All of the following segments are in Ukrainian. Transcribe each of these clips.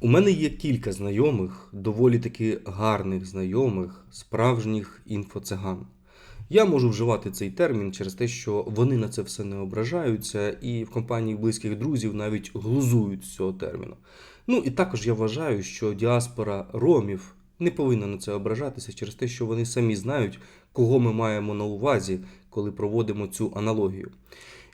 У мене є кілька знайомих, доволі таки гарних знайомих, справжніх інфоциган. Я можу вживати цей термін через те, що вони на це все не ображаються, і в компанії близьких друзів навіть глузують з цього терміну. Ну і також я вважаю, що діаспора ромів не повинна на це ображатися через те, що вони самі знають, кого ми маємо на увазі, коли проводимо цю аналогію.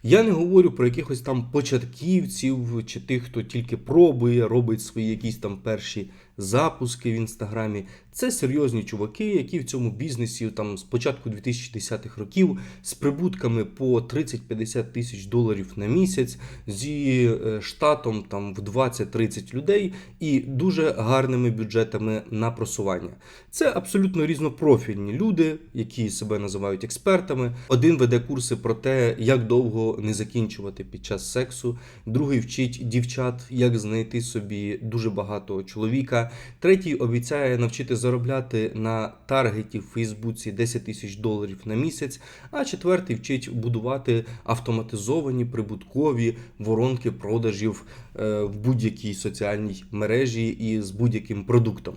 Я не говорю про якихось там початківців чи тих, хто тільки пробує, робить свої якісь там перші запуски в інстаграмі. Це серйозні чуваки, які в цьому бізнесі там з початку 2010-х років з прибутками по 30-50 тисяч доларів на місяць, зі е, штатом там в 20-30 людей і дуже гарними бюджетами на просування. Це абсолютно різнопрофільні люди, які себе називають експертами. Один веде курси про те, як довго не закінчувати під час сексу, другий вчить дівчат, як знайти собі дуже багато чоловіка. Третій обіцяє навчити заробляти на таргеті в Фейсбуці 10 тисяч доларів на місяць. А четвертий вчить будувати автоматизовані прибуткові воронки продажів е, в будь-якій соціальній мережі і з будь-яким продуктом.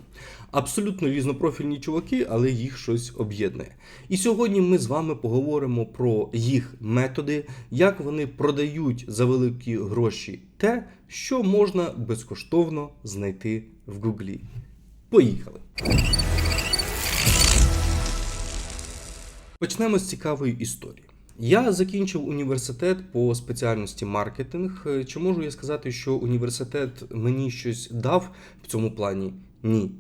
Абсолютно різнопрофільні чуваки, але їх щось об'єднує. І сьогодні ми з вами поговоримо про їх методи, як вони продають за великі гроші те, що можна безкоштовно знайти в Гуглі. Поїхали! Почнемо з цікавої історії. Я закінчив університет по спеціальності маркетинг. Е, Чи можу я сказати, що університет мені щось дав в цьому плані? Ні.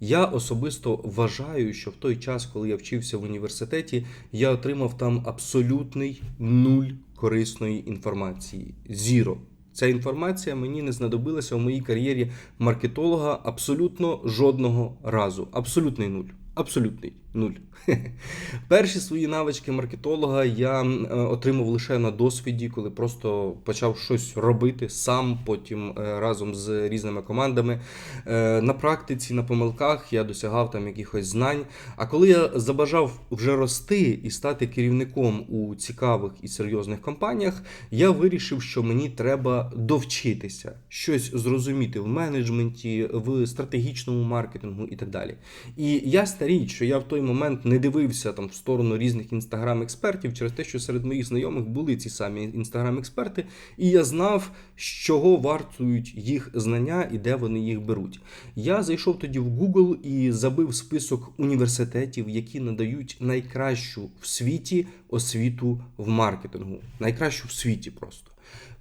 Я особисто вважаю, що в той час, коли я вчився в університеті, я отримав там абсолютний нуль корисної інформації. Зіро. Ця інформація мені не знадобилася в моїй кар'єрі маркетолога абсолютно жодного разу. Абсолютний нуль. Абсолютний нуль. Перші свої навички маркетолога я е, отримав лише на досвіді, коли просто почав щось робити сам, потім е, разом з різними командами. Е, На практиці, на помилках я досягав там якихось знань. А коли я забажав вже рости і стати керівником у цікавих і серйозних компаніях, я вирішив, що мені треба довчитися щось зрозуміти в менеджменті, в стратегічному маркетингу і так далі. І я старій, що я в той момент не дивився там в сторону різних інстаграм-експертів через те, що серед моїх знайомих були ці самі інстаграм-експерти, і я знав, з чого вартують їх знання і де вони їх беруть. Я зайшов тоді в Google і забив список університетів, які надають найкращу в світі освіту в маркетингу. Найкращу в світі просто.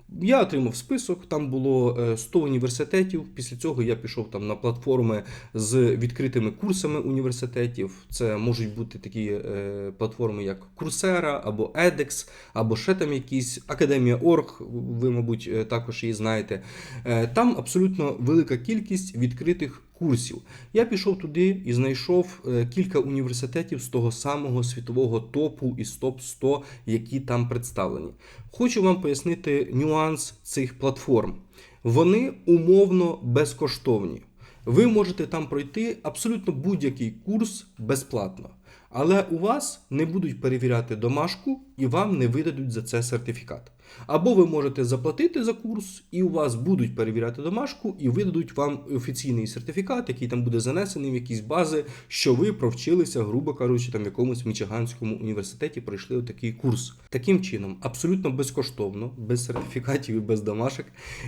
Я отримав список, там було е, 100 університетів. Після цього я пішов там на платформи з відкритими курсами університетів. Це можуть бути такі е, платформи, як Coursera або edX, або ще там якісь Академія.орг, ви, мабуть, е, також її знаєте. Е, Там абсолютно велика кількість відкритих курсів. Я пішов туди і знайшов е, кілька університетів з того самого світового топу із топ 100, які там представлені. Хочу вам пояснити нюанс цих платформ. Вони умовно безкоштовні. Ви можете там пройти абсолютно будь-який курс безплатно. Але у вас не будуть перевіряти домашку і вам не видадуть за це сертифікат. Або ви можете заплатити за курс, і у вас будуть перевіряти домашку, і видадуть вам офіційний сертифікат, який там буде занесений в якісь бази, що ви провчилися, грубо кажучи, там в якомусь Мічиганському університеті пройшли отакий курс. Таким чином, абсолютно безкоштовно, без сертифікатів і без домашок,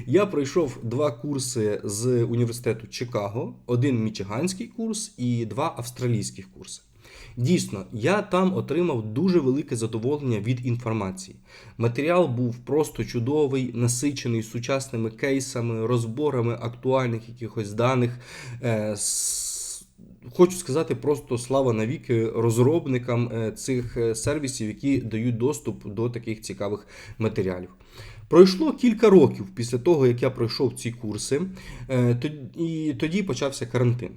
я пройшов два курси з університету Чикаго, один мічиганський курс і два австралійських курси. Дійсно, я там отримав дуже велике задоволення від інформації. Матеріал був просто чудовий, насичений сучасними кейсами, розборами актуальних якихось даних. Е, Хочу сказати просто слава навіки розробникам е, цих е, сервісів, які дають доступ до таких цікавих матеріалів. Пройшло кілька років після того, як я пройшов ці курси, і тоді почався карантин.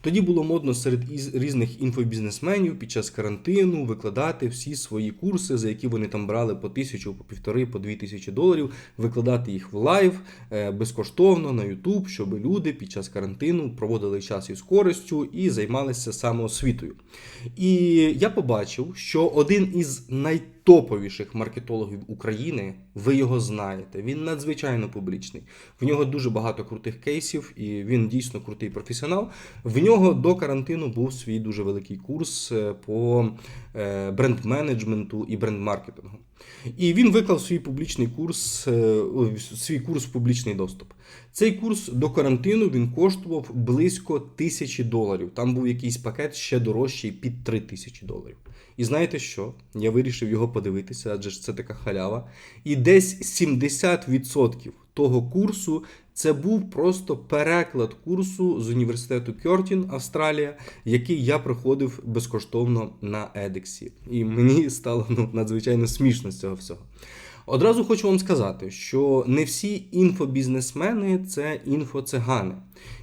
Тоді було модно серед із- різних інфобізнесменів під час карантину викладати всі свої курси, за які вони там брали по тисячу, по півтори, по дві тисячі доларів, викладати їх в лайв е, безкоштовно на YouTube, щоб люди під час карантину проводили час із користю і займалися самоосвітою. І я побачив, що один із найтоповіших маркетологів України, ви його знаєте, він надзвичайно публічний. В нього дуже багато крутих кейсів, і він дійсно крутий професіонал. В нього до карантину був свій дуже великий курс е, по е, бренд-менеджменту і бренд-маркетингу. І він виклав свій публічний курс, е, свій курс в публічний доступ. Цей курс до карантину він коштував близько тисячі доларів. Там був якийсь пакет ще дорожчий під 3 тисячі доларів. І знаєте що? Я вирішив його подивитися, адже ж це така халява. І десь 70% того курсу це був просто переклад курсу з університету Кьортін, Австралія, який я проходив безкоштовно на Едексі. І мені стало ну, надзвичайно смішно з цього всього. Одразу хочу вам сказати, що не всі інфобізнесмени це інфоцигани.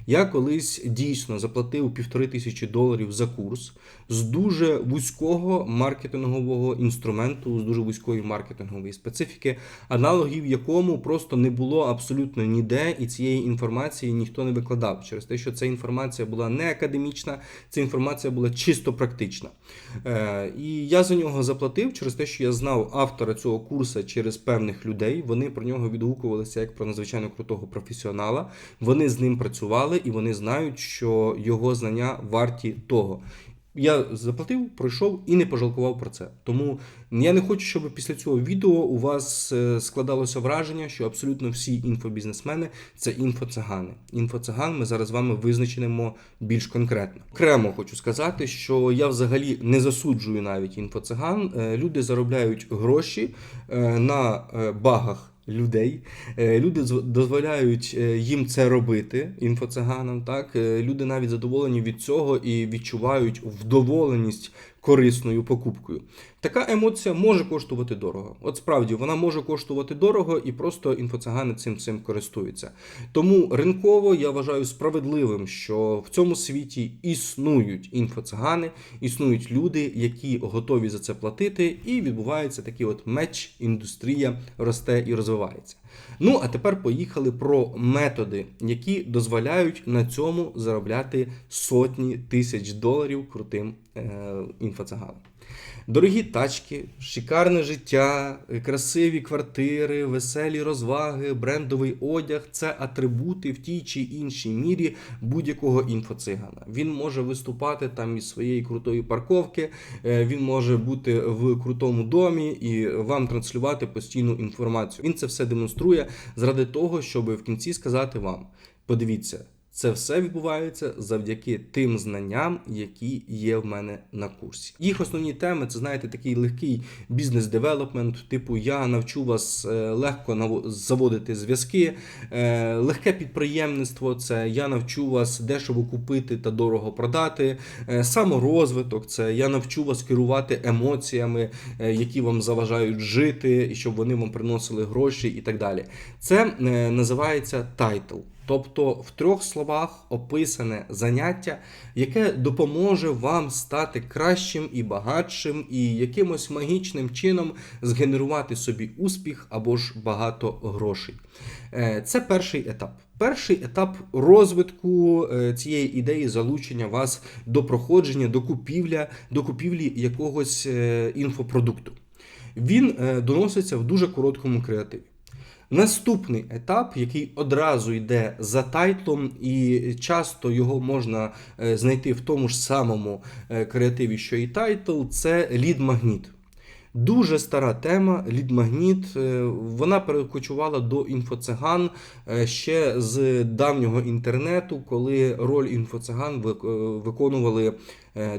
Я колись дійсно заплатив півтори тисячі доларів за курс з дуже вузького маркетингового інструменту, з дуже вузької маркетингової специфіки, аналогів якому просто не було абсолютно ніде, і цієї інформації ніхто не викладав через те, що ця інформація була не академічна, ця інформація була чисто практична. Е, і я за нього заплатив через те, що я знав автора цього курсу через певних людей. Вони про нього відгукувалися як про надзвичайно крутого професіонала. Вони з ним працювали і вони знають, що його знання варті того. Я заплатив, пройшов і не пожалкував про це. Тому я не хочу, щоб після цього відео у вас е, складалося враження, що абсолютно всі інфобізнесмени це інфоцигани. Інфоциган ми зараз з вами визначимо більш конкретно. Окремо хочу сказати, що я взагалі не засуджую навіть інфоциган. Е, Люди заробляють гроші е, на багах людей. Е, Люди зв- дозволяють е, їм це робити інфоциганам. Так Е, люди навіть задоволені від цього і відчувають вдоволеність корисною покупкою. Така емоція може коштувати дорого. От справді вона може коштувати дорого, і просто інфоцигани цим цим користуються. Тому ринково я вважаю справедливим, що в цьому світі існують інфоцигани, існують люди, які готові за це платити, і відбувається такий от меч, індустрія росте і розвивається. Ну а тепер поїхали про методи, які дозволяють на цьому заробляти сотні тисяч доларів крутим е, інфоциганам. Дорогі тачки, шикарне життя, красиві квартири, веселі розваги, брендовий одяг це атрибути в тій чи іншій мірі будь-якого інфоцигана. Він може виступати там із своєї крутої парковки, е, він може бути в крутому домі і вам транслювати постійну інформацію. Він це все демонструє заради того, щоб в кінці сказати вам: подивіться. Це все відбувається завдяки тим знанням, які є в мене на курсі. Їх основні теми це знаєте такий легкий бізнес-девелопмент. Типу, я навчу вас е, легко заводити зв'язки, е, легке підприємництво. Це я навчу вас дешево купити та дорого продати. Е, Саморозвиток це я навчу вас керувати емоціями, які вам заважають жити, і щоб вони вам приносили гроші і так далі. Це називається тайтл. Тобто в трьох словах описане заняття, яке допоможе вам стати кращим і багатшим, і якимось магічним чином згенерувати собі успіх або ж багато грошей. Е, Це перший етап. Перший етап розвитку е, цієї ідеї залучення вас до проходження, до купівля, до купівлі якогось е, інфопродукту. Він доноситься в дуже короткому креативі. Наступний етап, який одразу йде за тайтлом, і часто його можна е, знайти в тому ж самому е, креативі, що і тайтл, це лід-магніт. Дуже стара тема, лід-магніт. е, Вона перекочувала до інфоциган е, ще з давнього інтернету, коли роль інфоциган е, виконували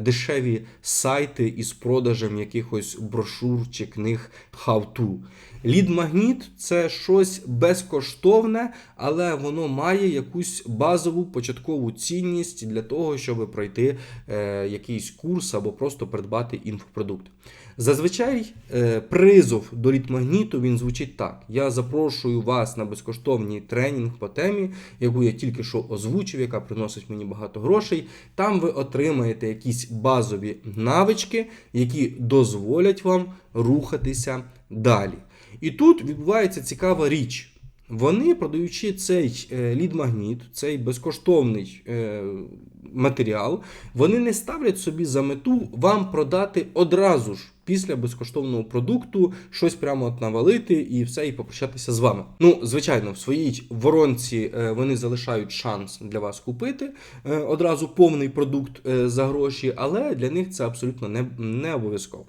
дешеві сайти із продажем якихось брошур чи книг how-to. Лід-магніт це щось безкоштовне, але воно має якусь базову початкову цінність для того, щоб пройти якийсь курс або просто придбати інфопродукт. Зазвичай е, призов до літмагніту він звучить так: я запрошую вас на безкоштовний тренінг по темі, яку я тільки що озвучив, яка приносить мені багато грошей. Там ви отримаєте якісь базові навички, які дозволять вам рухатися далі. І тут відбувається цікава річ. Вони, продаючи цей е, лід-магніт, цей безкоштовний е, матеріал, вони не ставлять собі за мету вам продати одразу ж після безкоштовного продукту щось прямо от навалити і все, і попрощатися з вами. Ну, звичайно, в своїй воронці е, вони залишають шанс для вас купити одразу повний продукт за гроші, але для них це абсолютно не, не обов'язково.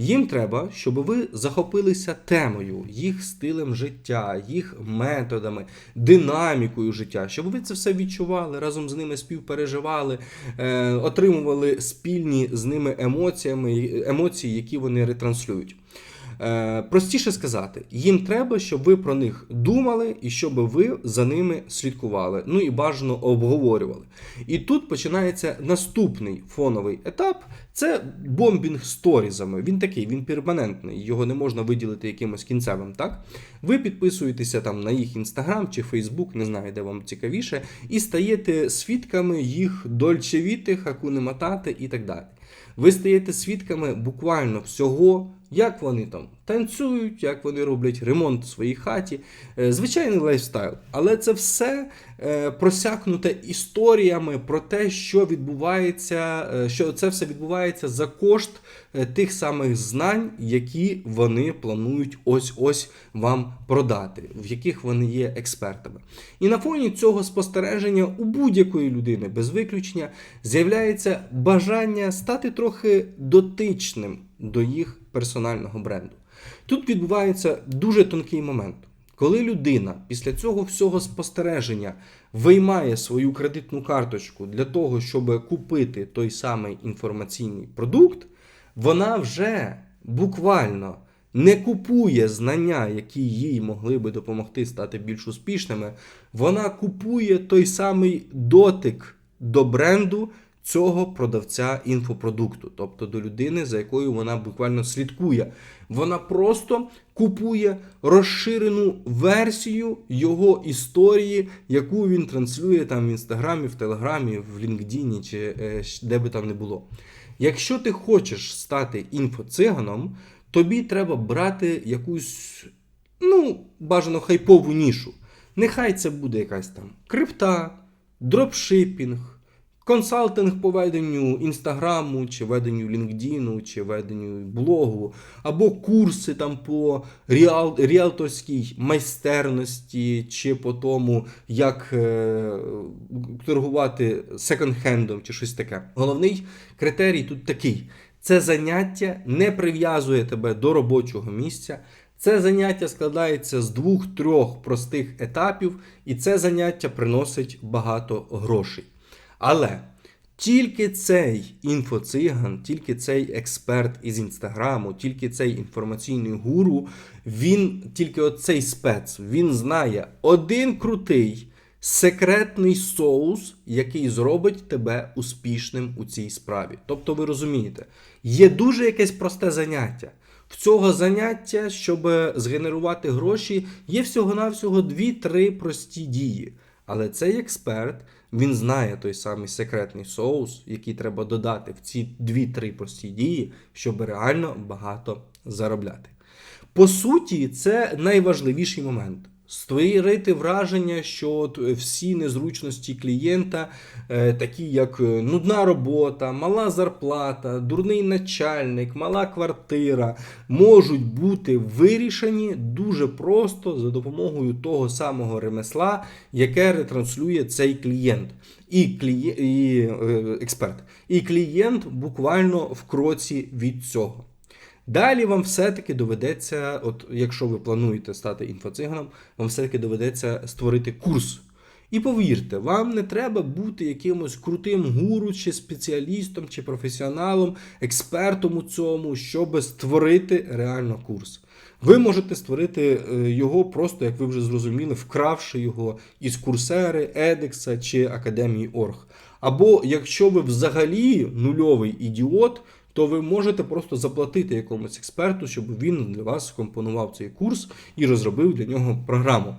Їм треба, щоб ви захопилися темою, їх стилем життя, їх методами, динамікою життя, щоб ви це все відчували, разом з ними співпереживали, е, отримували спільні з ними емоціями, емоції, які вони ретранслюють. Е, простіше сказати, їм треба, щоб ви про них думали і щоб ви за ними слідкували. Ну і бажано обговорювали. І тут починається наступний фоновий етап. Це бомбінг сторізами. Він такий, він перманентний, його не можна виділити якимось кінцевим. Так? Ви підписуєтеся там на їх інстаграм чи Фейсбук, не знаю, де вам цікавіше, і стаєте свідками їх дольчевітих, акуни матати і так далі. Ви стаєте свідками буквально всього, як вони там танцюють, як вони роблять ремонт в своїй хаті. Е, Звичайний лайфстайл. Але це все е, просякнуте історіями про те, що відбувається, е, що це все відбувається за кошт тих самих знань, які вони планують ось-ось вам продати, в яких вони є експертами. І на фоні цього спостереження у будь-якої людини без виключення з'являється бажання стати трохи дотичним до їх персонального бренду. Тут відбувається дуже тонкий момент. Коли людина після цього всього спостереження виймає свою кредитну карточку для того, щоб купити той самий інформаційний продукт, вона вже буквально не купує знання, які їй могли би допомогти стати більш успішними. Вона купує той самий дотик до бренду цього продавця інфопродукту, тобто до людини, за якою вона буквально слідкує. Вона просто купує розширену версію його історії, яку він транслює там в інстаграмі, в телеграмі, в LinkedIn чи е, де би там не було. Якщо ти хочеш стати інфоциганом, тобі треба брати якусь, ну, бажано хайпову нішу. Нехай це буде якась там крипта, дропшипінг, консалтинг по веденню інстаграму, чи веденню LinkedIn, чи веденню блогу, або курси там по ріал, ріалторській майстерності, чи по тому, як е, торгувати секонд-хендом, чи щось таке. Головний критерій тут такий: це заняття не прив'язує тебе до робочого місця. Це заняття складається з двох-трьох простих етапів, і це заняття приносить багато грошей. Але тільки цей інфоциган, тільки цей експерт із інстаграму, тільки цей інформаційний гуру, він тільки оцей спец, він знає один крутий секретний соус, який зробить тебе успішним у цій справі. Тобто, ви розумієте, є дуже якесь просте заняття. В цього заняття, щоб згенерувати гроші, є всього-навсього 2-3 прості дії. Але цей експерт він знає той самий секретний соус, який треба додати в ці 2-3 прості дії, щоб реально багато заробляти. По суті, це найважливіший момент. Створити враження, що от всі незручності клієнта, е, такі як е, нудна робота, мала зарплата, дурний начальник, мала квартира, можуть бути вирішені дуже просто за допомогою того самого ремесла, яке ретранслює цей клієнт і, кліє... і е, експерт. І клієнт буквально в кроці від цього. Далі вам все-таки доведеться, от якщо ви плануєте стати інфоциганом, вам все-таки доведеться створити курс. І повірте, вам не треба бути якимось крутим гуру, чи спеціалістом, чи професіоналом, експертом у цьому, щоб створити реально курс. Ви можете створити е, його просто, як ви вже зрозуміли, вкравши його із курсери, Едекса чи Академії Орг. Або якщо ви взагалі нульовий ідіот, то ви можете просто заплатити якомусь експерту, щоб він для вас скомпонував цей курс і розробив для нього програму.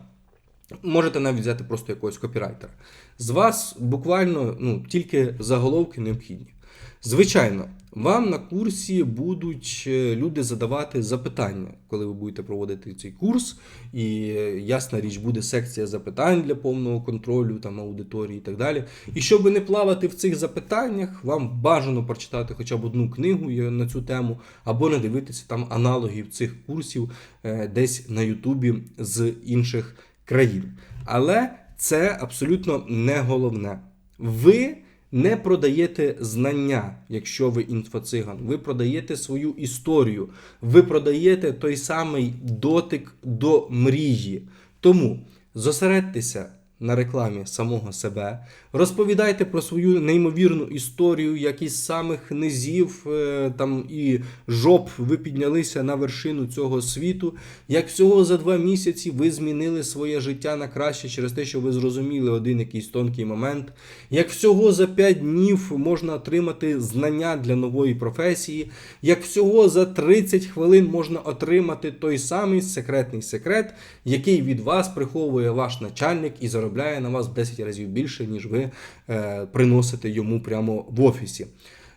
Можете навіть взяти просто якогось копірайтера. З вас буквально ну, тільки заголовки необхідні. Звичайно, вам на курсі будуть е, люди задавати запитання, коли ви будете проводити цей курс. І е, ясна річ, буде секція запитань для повного контролю, там аудиторії і так далі. І щоб не плавати в цих запитаннях, вам бажано прочитати хоча б одну книгу на цю тему, або не дивитися там аналогів цих курсів е, десь на Ютубі з інших країн. Але це абсолютно не головне. Ви не продаєте знання, якщо ви інфоциган. Ви продаєте свою історію. Ви продаєте той самий дотик до мрії. Тому зосередьтеся на рекламі самого себе, розповідайте про свою неймовірну історію, як із самих низів е, там і жоп ви піднялися на вершину цього світу. Як всього за два місяці ви змінили своє життя на краще через те, що ви зрозуміли один якийсь тонкий момент. Як всього за 5 днів можна отримати знання для нової професії, як всього за 30 хвилин можна отримати той самий секретний секрет, який від вас приховує ваш начальник і заробляє на вас в 10 разів більше, ніж ви е, приносите йому прямо в офісі.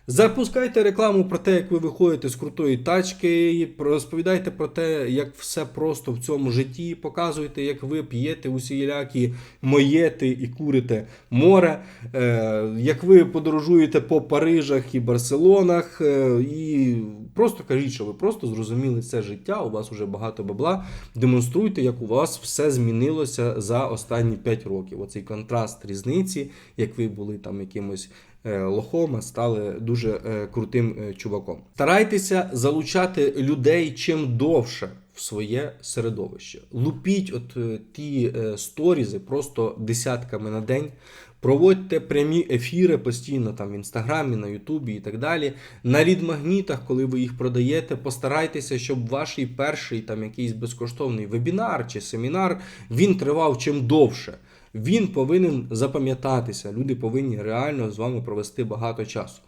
Запускайте рекламу про те, як ви виходите з крутої тачки, розповідайте про те, як все просто в цьому житті. Показуйте, як ви п'єте усілякі моєти і курите море, е, як ви подорожуєте по Парижах і Барселонах. е, І просто кажіть, що ви просто зрозуміли це життя. У вас вже багато бабла. Демонструйте, як у вас все змінилося за останні 5 років. Оцей контраст різниці, як ви були там якимось лохом, а стали дуже е, крутим е, чуваком. Старайтеся залучати людей чим довше в своє середовище. Лупіть от е, ті е, сторізи просто десятками на день. Проводьте прямі ефіри постійно там в інстаграмі, на Ютубі і так далі. На лідмагнітах, коли ви їх продаєте, постарайтеся, щоб ваш перший там якийсь безкоштовний вебінар чи семінар він тривав чим довше. Він повинен запам'ятатися. Люди повинні реально з вами провести багато часу.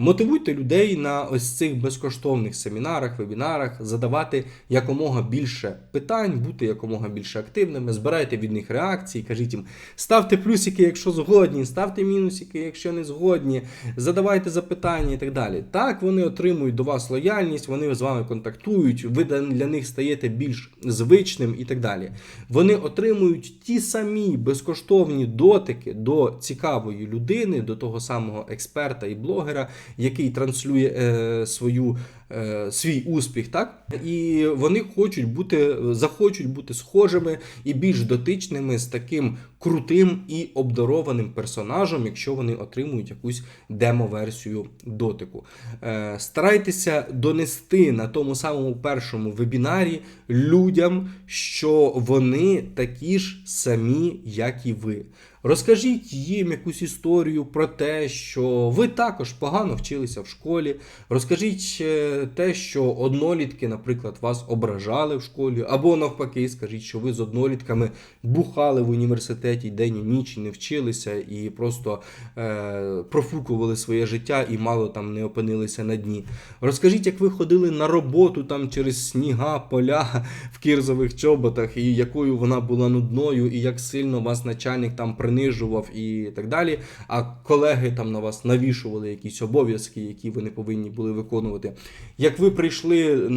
Мотивуйте людей на ось цих безкоштовних семінарах, вебінарах, задавати якомога більше питань, бути якомога більше активними, збирайте від них реакції, кажіть їм, ставте плюсики, якщо згодні, ставте мінусики, якщо не згодні, задавайте запитання і так далі. Так вони отримують до вас лояльність, вони з вами контактують, ви для них стаєте більш звичним і так далі. Вони отримують ті самі безкоштовні дотики до цікавої людини, до того самого експерта і блогера який транслює е, свою, е, свій успіх, так? І вони хочуть бути, захочуть бути схожими і більш дотичними з таким крутим і обдарованим персонажем, якщо вони отримують якусь демо-версію дотику. Е, старайтеся донести на тому самому першому вебінарі людям, що вони такі ж самі, як і ви. Розкажіть їм якусь історію про те, що ви також погано вчилися в школі. Розкажіть е, те, що однолітки, наприклад, вас ображали в школі, або навпаки, скажіть, що ви з однолітками бухали в університеті день і ніч, і не вчилися і просто е, профукували своє життя і мало там не опинилися на дні. Розкажіть, як ви ходили на роботу там через сніга, поля в кірзових чоботах, і якою вона була нудною, і як сильно вас начальник там принижував і так далі. А колеги там на вас навішували якісь обов'язки, які ви не повинні були виконувати. Як ви прийшли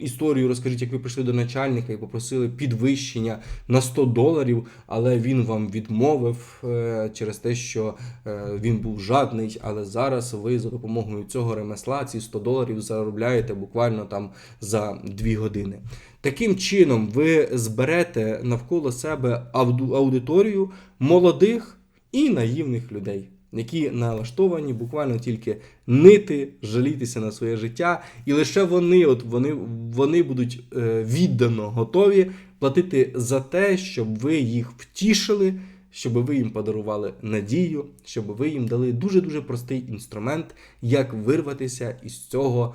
історію, розкажіть, як ви прийшли до начальника і попросили підвищення на 100 доларів, але він вам відмовив е, через те, що е, він був жадний. Але зараз ви за допомогою цього ремесла ці 100 доларів заробляєте буквально там за 2 години. Таким чином, ви зберете навколо себе аудиторію молодих і наївних людей, які налаштовані буквально тільки нити, жалітися на своє життя, і лише вони, от вони, вони будуть е, віддано готові платити за те, щоб ви їх втішили. Щоб ви їм подарували надію, щоб ви їм дали дуже дуже простий інструмент, як вирватися із цього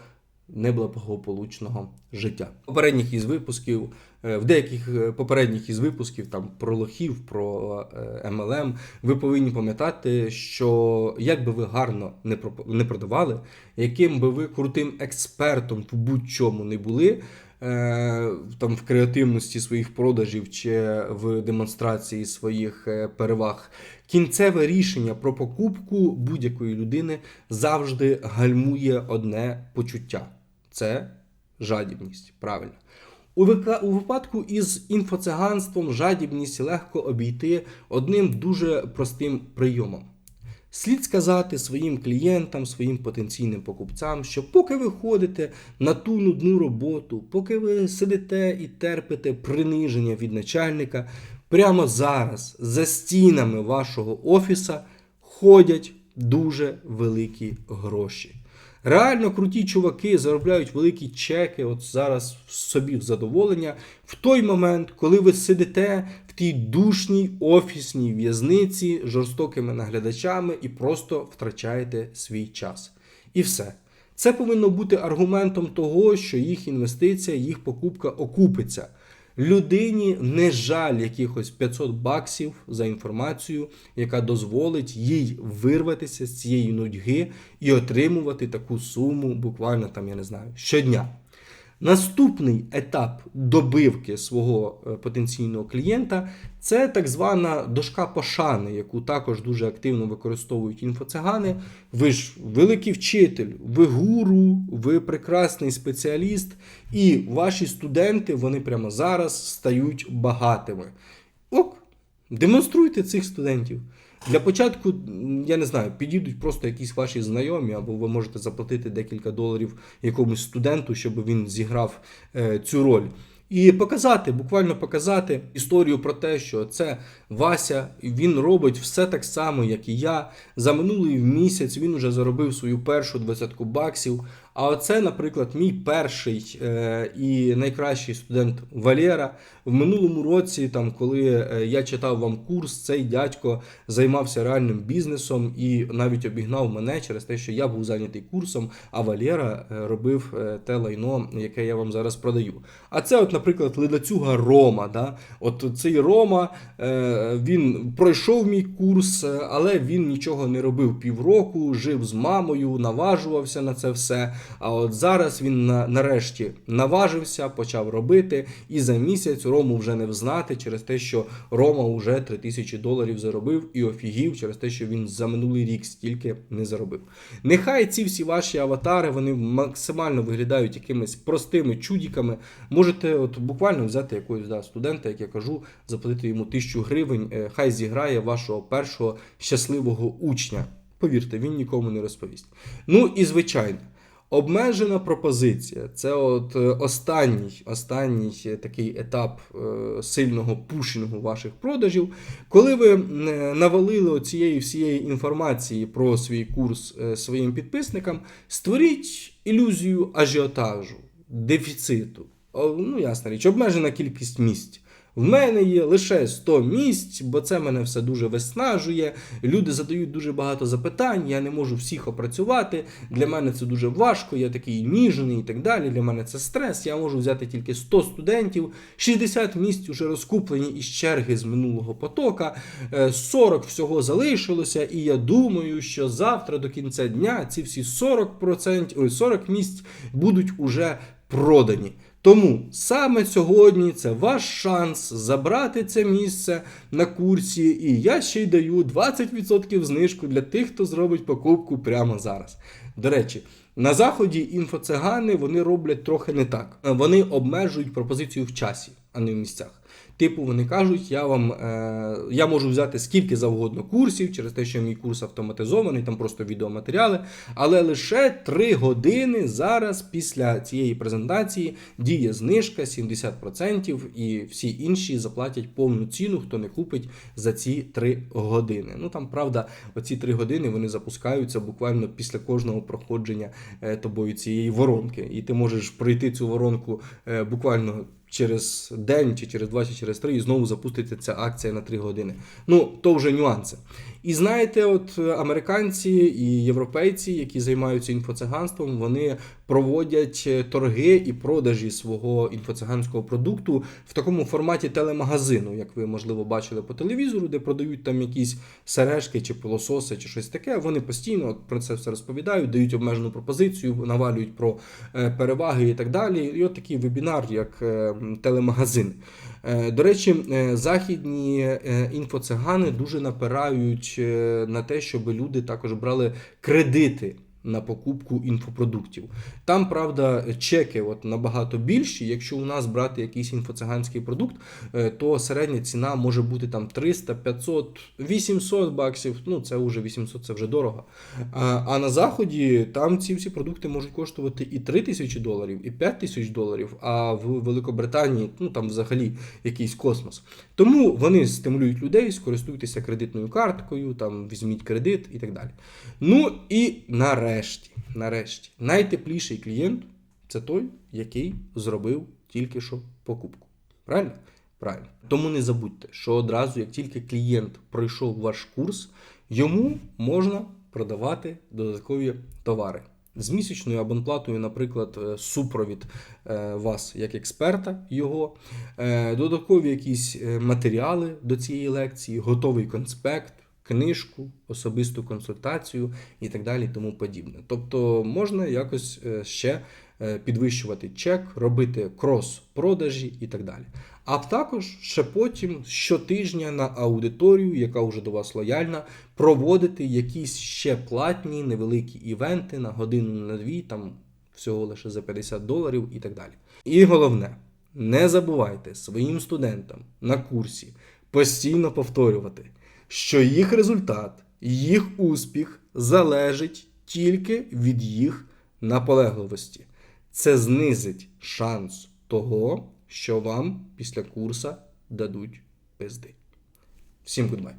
неблагополучного життя. Попередніх із випусків, е, в деяких е, попередніх із випусків там про лохів, про е, MLM, ви повинні пам'ятати, що як би ви гарно не продавали, яким би ви крутим експертом в будь-чому не були. Там в креативності своїх продажів чи в демонстрації своїх переваг, кінцеве рішення про покупку будь-якої людини завжди гальмує одне почуття це жадібність. Правильно. У, випадку із інфоциганством жадібність легко обійти одним дуже простим прийомом. Слід сказати своїм клієнтам, своїм потенційним покупцям, що поки ви ходите на ту нудну роботу, поки ви сидите і терпите приниження від начальника, прямо зараз за стінами вашого офіса ходять дуже великі гроші. Реально круті чуваки заробляють великі чеки, от зараз собі в задоволення, в той момент, коли ви сидите в тій душній офісній в'язниці жорстокими наглядачами і просто втрачаєте свій час. І все. Це повинно бути аргументом того, що їх інвестиція, їх покупка окупиться. Людині не жаль якихось 500 баксів за інформацію, яка дозволить їй вирватися з цієї нудьги і отримувати таку суму буквально там, я не знаю, щодня. Наступний етап добивки свого е, потенційного клієнта це так звана дошка пошани, яку також дуже активно використовують інфоцигани. Ви ж великий вчитель, ви гуру, ви прекрасний спеціаліст, і ваші студенти вони прямо зараз стають багатими. Ок, демонструйте цих студентів. Для початку, я не знаю, підійдуть просто якісь ваші знайомі, або ви можете заплатити декілька доларів якомусь студенту, щоб він зіграв е, цю роль. І показати, буквально показати історію про те, що це Вася, він робить все так само, як і я. За минулий місяць він вже заробив свою першу двадцятку баксів. А оце, наприклад, мій перший е, і найкращий студент Валера. В минулому році, там, коли е, я читав вам курс, цей дядько займався реальним бізнесом і навіть обігнав мене через те, що я був зайнятий курсом, а Валера е, робив е, те лайно, яке я вам зараз продаю. А це, от, наприклад, ледацюга Рома. Да? От цей Рома він пройшов мій курс, але він нічого не робив півроку, жив з мамою, наважувався на це все. А от зараз він на, нарешті наважився, почав робити, і за місяць Рому вже не взнати через те, що Рома вже 3000 доларів заробив і офігів через те, що він за минулий рік стільки не заробив. Нехай ці всі ваші аватари вони максимально виглядають якимись простими чудіками. Можете от буквально взяти якогось да, студента, як я кажу, заплатити йому тисячу гривень, е, хай зіграє вашого першого щасливого учня. Повірте, він нікому не розповість. Ну і звичайно. Обмежена пропозиція це от е, останній, останній такий етап е, сильного пушингу ваших продажів. Коли ви е, навалили цієї всієї інформації про свій курс своїм підписникам, створіть ілюзію ажіотажу, дефіциту. Ну, ясна річ, обмежена кількість місць. В мене є лише 100 місць, бо це мене все дуже виснажує. Люди задають дуже багато запитань, я не можу всіх опрацювати. Для мене це дуже важко, я такий ніжний і так далі. Для мене це стрес. Я можу взяти тільки 100 студентів, 60 місць вже розкуплені із черги з минулого потока, е, 40 всього залишилося, і я думаю, що завтра до кінця дня ці всі 40%, ой, 40 місць будуть уже продані. Тому саме сьогодні це ваш шанс забрати це місце на курсі, і я ще й даю 20% знижку для тих, хто зробить покупку прямо зараз. До речі, на заході інфоцигани вони роблять трохи не так. Вони обмежують пропозицію в часі, а не в місцях. Типу, вони кажуть, я вам е, я можу взяти скільки завгодно курсів, через те, що мій курс автоматизований, там просто відеоматеріали. Але лише 3 години зараз після цієї презентації діє знижка 70%, і всі інші заплатять повну ціну, хто не купить за ці 3 години. Ну там правда, оці 3 години вони запускаються буквально після кожного проходження е, тобою цієї воронки. І ти можеш пройти цю воронку е, буквально через день, чи через два, чи через три, і знову запуститься ця акція на 3 години. Ну, то вже нюанси. І знаєте, от е, американці і європейці, які займаються інфоциганством, вони проводять е, торги і продажі свого інфоциганського продукту в такому форматі телемагазину, як ви можливо бачили по телевізору, де продають там якісь сережки чи пилососи, чи щось таке. Вони постійно от про це все розповідають, дають обмежену пропозицію, навалюють про е, переваги і так далі. І от такий вебінар, як телемагазин. Е, До речі, е, західні е, інфоцигани дуже напирають на те, щоб люди також брали кредити. На покупку інфопродуктів. Там, правда, чеки от набагато більші. Якщо у нас брати якийсь інфоциганський продукт, е, то середня ціна може бути там 300, 500, 800 баксів. Ну, це вже 800, це вже дорого. А, на заході там ці всі продукти можуть коштувати і 3 тисячі доларів, і 5 тисяч доларів. А в Великобританії ну там взагалі якийсь космос. Тому вони стимулюють людей, скористуйтеся кредитною карткою, там візьміть кредит і так далі. Ну і нарешті, нарешті, найтепліший клієнт це той, який зробив тільки що покупку. Правильно? Правильно. Тому не забудьте, що одразу, як тільки клієнт пройшов ваш курс, йому можна продавати додаткові товари. З місячною абонплатою, наприклад, е, супровід е, вас як експерта, його, е, додаткові якісь матеріали до цієї лекції, готовий конспект, книжку, особисту консультацію і так далі, тому подібне. Тобто можна якось е, ще е, підвищувати чек, робити крос-продажі і так далі. А також ще потім щотижня на аудиторію, яка вже до вас лояльна, проводити якісь ще платні невеликі івенти на годину на дві, там всього лише за 50 доларів і так далі. І головне, не забувайте своїм студентам на курсі постійно повторювати, що їх результат, їх успіх залежить тільки від їх наполегливості. Це знизить шанс того, що вам після курса дадуть пизди. Всім гудбай!